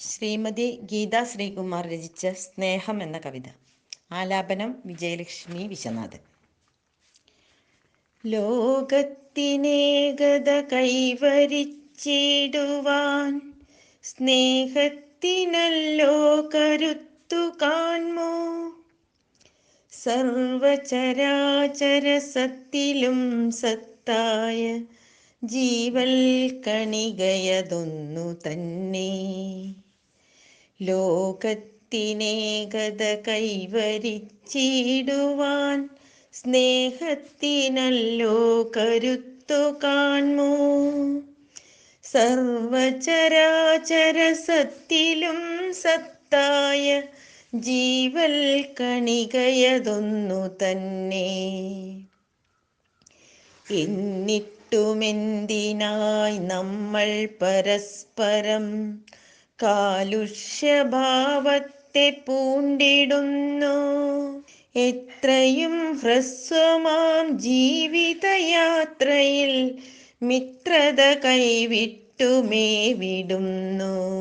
ശ്രീമതി ഗീത ശ്രീകുമാർ രചിച്ച സ്നേഹം എന്ന കവിത. ആലാപനം വിജയലക്ഷ്മി വിശ്വനാഥൻ. ലോകത്തിനേകത കൈവരിച്ചിടുവാൻ സ്നേഹത്തിനല്ലോ കരുത്തു കാൺമോ? സർവചരാചര സത്തിലും സത്തായ ജീവൽ കണികയതൊന്നു തന്നെ. ലോകത്തിനേകത കൈവരിച്ചിടുവാൻ സ്നേഹത്തിനല്ലോ കരുത്തു കാൺമോ. സർവചരാചര സത്തിലും സത്തായ ജീവൽ കണികയതൊന്നു തന്നെ. എന്നിട്ടുമെന്തിനായി നമ്മൾ പരസ്പരം കാലുഷ്യഭാവത്തെ പൂണ്ടിടുന്നു. എത്രയും ഹ്രസ്വമാം ജീവിതയാത്രയിൽ മിത്രത കൈവിട്ടുമേ വിടുന്നു.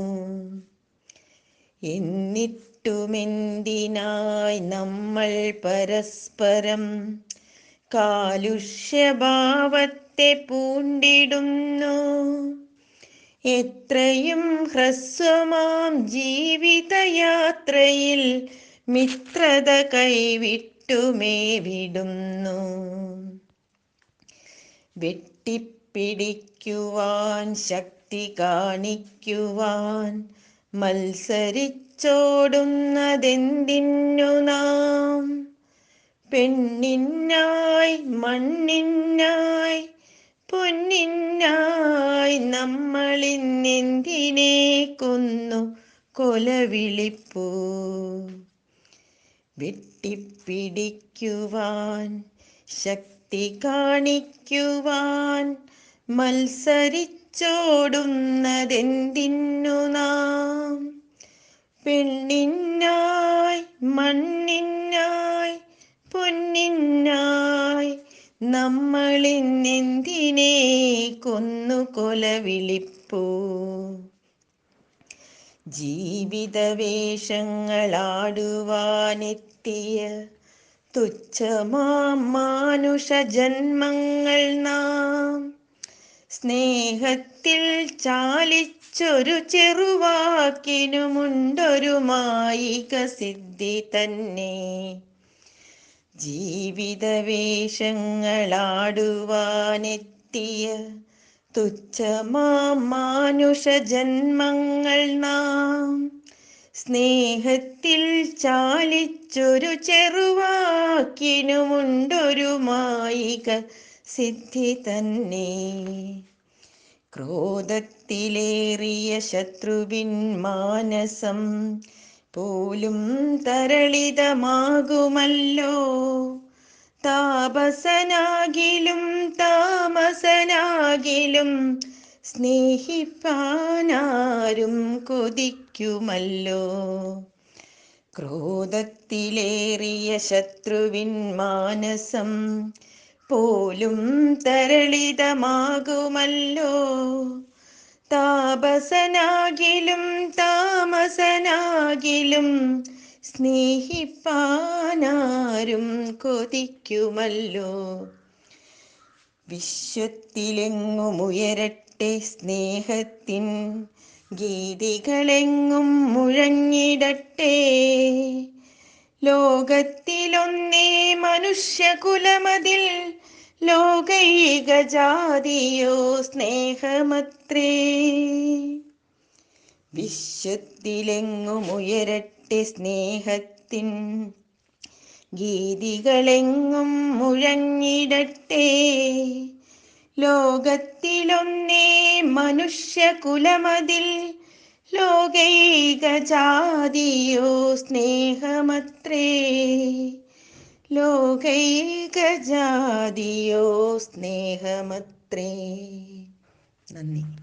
എന്നിട്ടുമെന്തിനായി നമ്മൾ പരസ്പരം കാലുഷ്യഭാവത്തെ പൂണ്ടിടുന്നു? എത്രയും ഹ്രസ്വമാം ജീവിതയാത്രയിൽ മിത്രത കൈവിട്ടുമേ വിടുന്നു. വെട്ടിപ്പിടിക്കുവാൻ ശക്തി കാണിക്കുവാൻ മത്സരിച്ചോടുന്നതെന്തിനു നാം? പെണ്ണിന്നായി മണ്ണിനായി പൊന്നിനായി നമ്മളിന്നെന്തിനെ കൊന്നു കൊലവിളിപ്പൂ. വെട്ടിപ്പിടിക്കുവാൻ ശക്തി കാണിക്കുവാൻ മത്സരിച്ചോടുന്നതെന്തിന്നു നാം? പെണ്ണിന്നായി മണ്ണിന്നായി പൊന്നിന്നായി നമ്മളിന്നെന്തിനെ കൊന്നു കൊലവിളിപ്പൂ. ജീവിതവേഷങ്ങളാടുവാനെത്തിയ തുച്ഛമാം മാനുഷ ജന്മങ്ങൾ നാം. സ്നേഹത്തിൽ ചാലിച്ചൊരു ചെറുവാക്കിനുമുണ്ടൊരു മായിക സിദ്ധി തന്നെ. ജീവിതവേഷങ്ങളാടുവാനെത്തിയ തുച്ഛമാം മാനുഷ ജന്മങ്ങൾ നാം സ്നേഹത്തിൽ ചാലിച്ചൊരു ചെറുവാക്കിനുമുണ്ടൊരു മായിക സിദ്ധി തന്നെ. ക്രോധത്തിലേറിയ ശത്രുവിൻ മാനസം പോലും തരളിതമാകുമല്ലോ. താപസനാകിലും താമസനാകിലും സ്നേഹിപ്പാനാരും കൊതിക്കുമല്ലോ. ക്രോധത്തിലേറിയ ശത്രുവിൻ മാനസം പോലും തരളിതമാകുമല്ലോ. താപസനാകിലും താമസനാകിലും സ്നേഹിപ്പാനാരും കൊതിക്കുമല്ലോ. വിശ്വത്തിലെങ്ങുമുയരട്ടെ സ്നേഹത്തിൻ ഗീതികളെങ്ങും മുഴങ്ങിടട്ടെ ലോകത്തിലൊന്നേ മനുഷ്യകുലമതിൽ ലോകൈക ജാതിയോ സ്നേഹമത്രേ. വിശ്വത്തിലെങ്ങുമുയരട്ടെ സ്നേഹത്തിൻ ഗീതികളെങ്ങും മുഴങ്ങിടട്ടെ ലോകത്തിലൊന്നേ മനുഷ്യകുലമതിൽ ലോകൈകജാതിയോ സ്നേഹമത്രേ. ലോകൈകജാതിയോ സ്നേഹമത്രേ. നന്ദി.